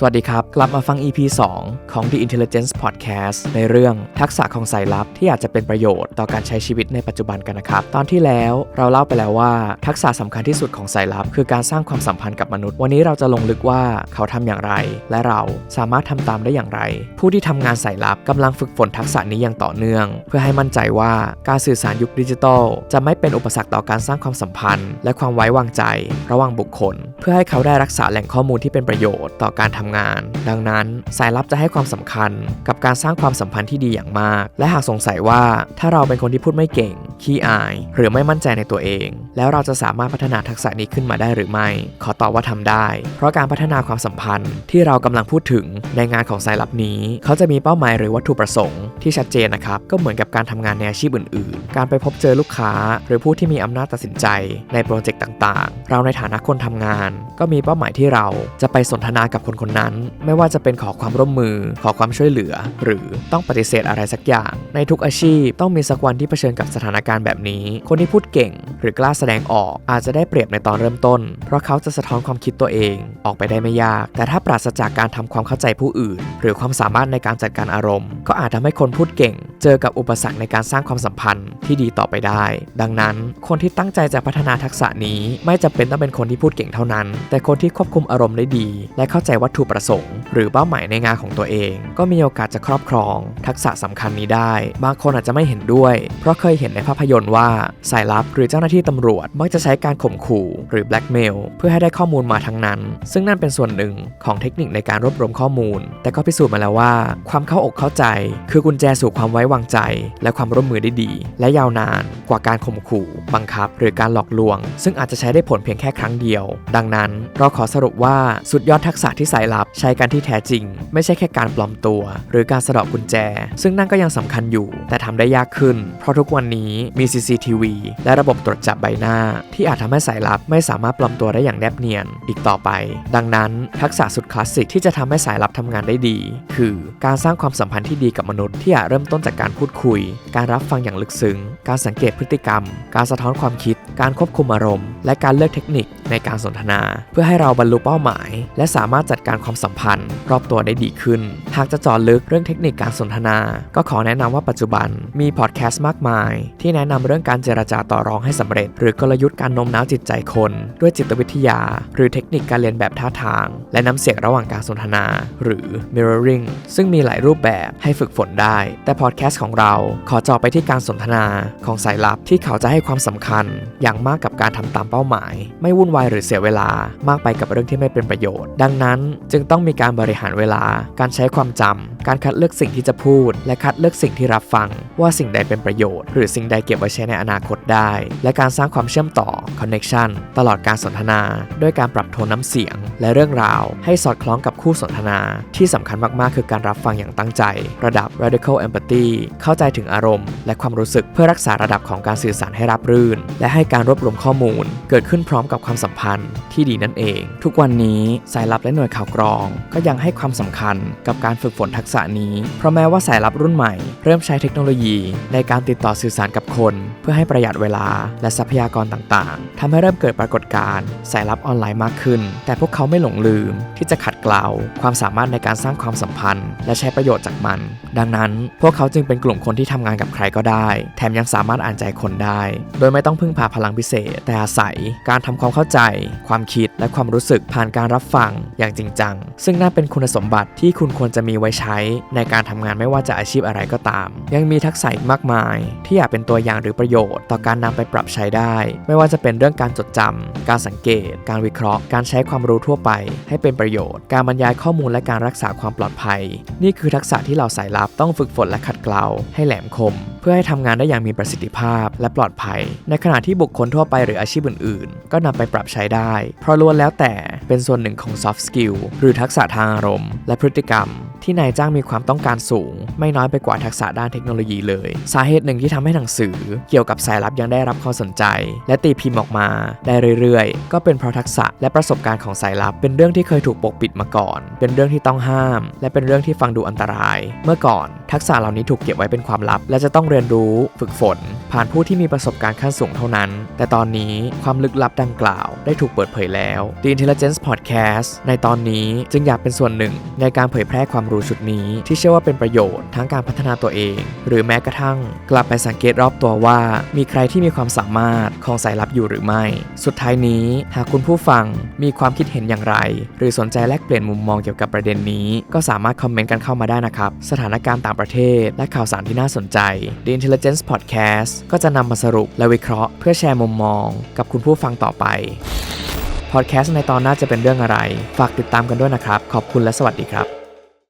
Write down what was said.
สวัสดีครับ กลับมาฟัง EP 2 ของ The Intelligence Podcast ในเรื่องทักษะของสายลับที่อาจจะเป็นประโยชน์ต่อการใช้ชีวิตในปัจจุบันกันนะครับ ตอนที่แล้วเราเล่าไปแล้วว่า ทักษะสำคัญที่สุดของสายลับ คือการสร้างความสัมพันธ์กับมนุษย์ วันนี้เราจะลงลึกว่าเขาทำอย่างไร และเราสามารถทำตามได้อย่างไร ผู้ที่ทำงานสายลับกำลังฝึกฝนทักษะนี้อย่างต่อเนื่อง เพื่อให้มั่นใจว่าการสื่อสารยุคดิจิทัล จะไม่เป็นอุปสรรคต่อการสร้างความสัมพันธ์ และความไว้วางใจ ระหว่างบุคคล เพื่อให้เขาได้รักษาแหล่งข้อมูลที่เป็นประโยชน์ต่อการทำงาน ดังนั้นสายลับจะให้ความสำคัญกับการสร้างความสัมพันธ์ที่ดีอย่างมาก และหากสงสัยว่าถ้าเราเป็นคนที่พูดไม่เก่ง ขี้อาย หรือไม่มั่นใจในตัวเอง แล้วเราจะสามารถพัฒนาทักษะนี้ขึ้นมาได้หรือไม่ ขอตอบว่าทำได้ เพราะการพัฒนาความสัมพันธ์ที่เรากำลังพูดถึงในงานของสายลับนี้ เขาจะมีเป้าหมายหรือวัตถุประสงค์ที่ชัดเจนนะครับ ก็เหมือนกับการทำงานในอาชีพอื่น ๆ การไปพบเจอลูกค้า หรือผู้ที่มีอำนาจตัดสินใจในโปรเจกต์ต่าง ๆ เราในฐานะคนทำงาน ก็มีเป้าหมายที่เราจะไปสนทนากับคนคนนั้นไม่ว่าจะเป็นขอความร่วมมือ ขอความช่วยเหลือ หรือต้องปฏิเสธอะไรสักอย่าง ในทุกอาชีพต้องมีสักวันที่เผชิญกับสถานการณ์แบบนี้ คนที่พูดเก่ง หรือกล้าแสดงออกอาจจะได้เปรียบในตอนเริ่มต้น เพราะเขาจะสะท้อนความคิดตัวเอง ออกไปได้ไม่ยาก แต่ถ้าปราศจากการทำความเข้าใจผู้อื่น หรือความสามารถในการจัดการอารมณ์ ก็อาจทำให้คนพูดเก่ง เจอกับอุปสรรคในการสร้างความสัมพันธ์ที่ดีต่อไปได้ ดังนั้น คนที่ตั้งใจจะพัฒนาทักษะนี้ ไม่จำเป็นต้องเป็นคนที่พูดเก่งเท่านั้น แต่คนที่ควบคุมอารมณ์ได้ดี และเข้าใจวัตถุประสงค์ หรือเป้าหมายในงานของตัวเอง ก็มีโอกาสจะครอบครอง ทักษะสำคัญนี้ได้ บางคนอาจจะไม่เห็นด้วย เพราะเคยเห็นในภาพยนตร์ว่าสายลับหรือเจ้าหน้าที่ตำรวจมักจะใช้การข่มขู่หรือแบล็กเมลเพื่อให้ได้ข้อมูลมาทั้งนั้น ซึ่งนั่นเป็นส่วนหนึ่งของเทคนิคในการรวบรวมข้อมูล แต่ก็พิสูจน์มาแล้วว่า ความเข้าอกเข้าใจ คือกุญแจสู่ความไว้วางใจ และความร่วมมือได้ดี และยาวนานกว่าการข่มขู่ บังคับ หรือการหลอกลวง ซึ่งอาจจะใช้ได้ผลเพียงแค่ครั้งเดียว ดังนั้นเราขอสรุปว่าสุดยอดทักษะที่สายลับใช้กันที่แท้จริง ไม่ใช่แค่การปลอมตัว หรือการสะดอกกุญแจ ซึ่งนั่นก็ยังสำคัญอยู่ แต่ทำได้ยากขึ้น เพราะทุกวันนี้มี CCTV และระบบตรวจจับใบหน้า ที่อาจทำให้สายลับไม่สามารถปลอมตัวได้อย่างแนบเนียนอีกต่อไป ดังนั้น ทักษะสุดคลาสสิกที่จะทำให้สายลับทำงานได้ดี คือการสร้างความสัมพันธ์ที่ดีกับมนุษย์ที่อาจเริ่มต้นจากการพูดคุย การรับฟังอย่างลึกซึ้ง การสังเกตพฤติกรรม การสะท้อนความคิด การควบคุมอารมณ์ และการเลือกเทคนิคในการสนทนา เพื่อให้เราบรรลุเป้าหมาย และสามารถจัดการความสัมพันธ์ รอบตัวได้ดีขึ้น หากจะเจาะลึกเรื่องเทคนิคการสนทนา ก็ขอแนะนำว่าปัจจุบันมีพอดแคสต์มากมาย ที่แนะนำเรื่องการเจรจาต่อรองให้สำเร็จ หรือกลยุทธ์การโน้มน้าวจิตใจคน ด้วยจิตวิทยา หรือเทคนิคการเรียนแบบท่าทาง และน้ำเสียงระหว่างการสนทนา หรือ mirroring ซึ่งมีหลายรูปแบบให้ฝึกฝนได้ แต่พอดแคสต์ของเราขอเจาะไปที่การสนทนาของสายลับที่เขาจะให้ความสำคัญ อย่างมากกับการทำตามเป้าหมาย ไม่วุ่นวายหรือเสียเวลามากไปกับเรื่องที่ไม่เป็นประโยชน์ ดังนั้นจึงต้องมีการบริหารเวลา การใช้ความจำการคัดเลือกสิ่งที่จะพูด และคัดเลือกสิ่งที่รับฟัง ว่าสิ่งใดเป็นประโยชน์ หรือสิ่งใดเก็บไว้ใช้ในอนาคตได้ และการสร้างความเชื่อมต่อ connection ตลอดการสนทนา ด้วยการปรับโทนน้ำเสียง และเรื่องราว ให้สอดคล้องกับ คู่สนทนาที่สำคัญมากๆ คือการรับฟังอย่างตั้งใจ ระดับ radical empathy เข้าใจถึงอารมณ์ และความรู้สึกเพื่อรักษาระดับของการสื่อสารให้รับรื่น และให้การรวบรวมข้อมูล เกิดขึ้นพร้อมกับความสัมพันธ์ที่ดีนั่นเอง ทุกวันนี้สายลับและหน่วยข่าวกรอง ก็ยังให้ความสำคัญกับการฝึกฝนทักษะนี้ เพราะแม้ว่าสายลับรุ่นใหม่ เริ่มใช้เทคโนโลยี ในการติดต่อสื่อสารกับคน เพื่อให้ประหยัดเวลา และทรัพยากรต่างๆทำให้เริ่มเกิดปรากฏการณ์สายลับออนไลน์มากขึ้น แต่พวกเขาไม่หลงลืมที่จะขัดเกลาความสามารถในการสร้างความสัมพันธ์ และใช้ประโยชน์จากมัน ดังนั้น พวกเขาจึงเป็นกลุ่มคนที่ทำงานกับใครก็ได้ แถมยังสามารถอ่านใจคนได้ โดยไม่ต้องพึ่งพาพลังพิเศษ แต่อาศัยการทำความเข้าใจ ความคิดและความรู้สึกผ่านการรับฟังอย่างจริงจัง ซึ่งน่าเป็นคุณสมบัติที่คุณควรจะมีไว้ใช้ ในการทำงานไม่ว่าจะอาชีพอะไรก็ตาม ยังมีทักษะอีกมากมาย ที่อยากเป็นตัวอย่างหรือประโยชน์ ต่อการนำไปปรับใช้ได้ ไม่ว่าจะเป็นเรื่องการจดจำการสังเกต การวิเคราะห์ การใช้ความรู้ทั่วไป ให้เป็นประโยชน์ การบรรย้ายข้อมูลและการรักษาความปลอดภัย นี่คือทักษะที่เราสายลับต้องฝึกฝนและขัดเกลาให้แหลมคม เพื่อให้ทำงานได้อย่างมีประสิทธิภาพและปลอดภัย ในขณะที่บุคคลทั่วไปหรืออาชีพอื่น ๆ ก็นำไปปรับใช้ได้ เพราะล้วนแล้วแต่เป็นส่วนหนึ่งของ soft skill หรือทักษะทางอารมณ์และพฤติกรรม ที่นายจ้างมีความต้องการสูง ไม่น้อยไปกว่าทักษะด้านเทคโนโลยีเลย สาเหตุหนึ่งที่ทำให้หนังสือ เกี่ยวกับสายลับยังได้รับความสนใจ และตีพิมพ์ออกมา ได้เรื่อยๆ ก็เป็นเพราะทักษะและประสบการณ์ของสายลับ เป็นเรื่องที่เคยถูกปกปิดมาก่อน เป็นเรื่องที่ต้องห้าม และเป็นเรื่องที่ฟังดูอันตราย เมื่อก่อนทักษะเหล่านี้ถูกเก็บไว้เป็นความลับ และจะต้องเรียนรู้ฝึกฝน ผ่านผู้ที่มีประสบการณ์ขั้นสูงเท่านั้น แต่ตอนนี้ความลึกลับดังกล่าว ได้ถูกเปิดเผยแล้ว The Intelligence Podcast ในตอนนี้จึงอยากเป็นส่วนหนึ่ง ในการเผยแพร่ความรู้ชุดนี้ ที่เชื่อว่าเป็นประโยชน์ทั้งการพัฒนาตัวเอง หรือแม้กระทั่ง กลับไปสังเกตรอบตัวว่า มีใครที่มีความสามารถของสายลับอยู่หรือไม่ สุดท้ายนี้หากคุณผู้ฟังมีความคิดเห็นอย่างไร หรือสนใจแลกเปลี่ยนมุมมองเกี่ยวกับประเด็นนี้ ก็สามารถคอมเมนต์กันเข้ามาได้นะครับสถานการณ์ต่างประเทศ และข่าวสารที่น่าสนใจ The Intelligence Podcast ก็จะนำมาสรุปและวิเคราะห์เพื่อแชร์มุมมอง กับคุณผู้ฟังต่อไปพอดแคสต์ในตอนหน้าจะเป็นเรื่องอะไร ฝากติดตามกันด้วยนะครับ ขอบคุณและสวัสดีครับ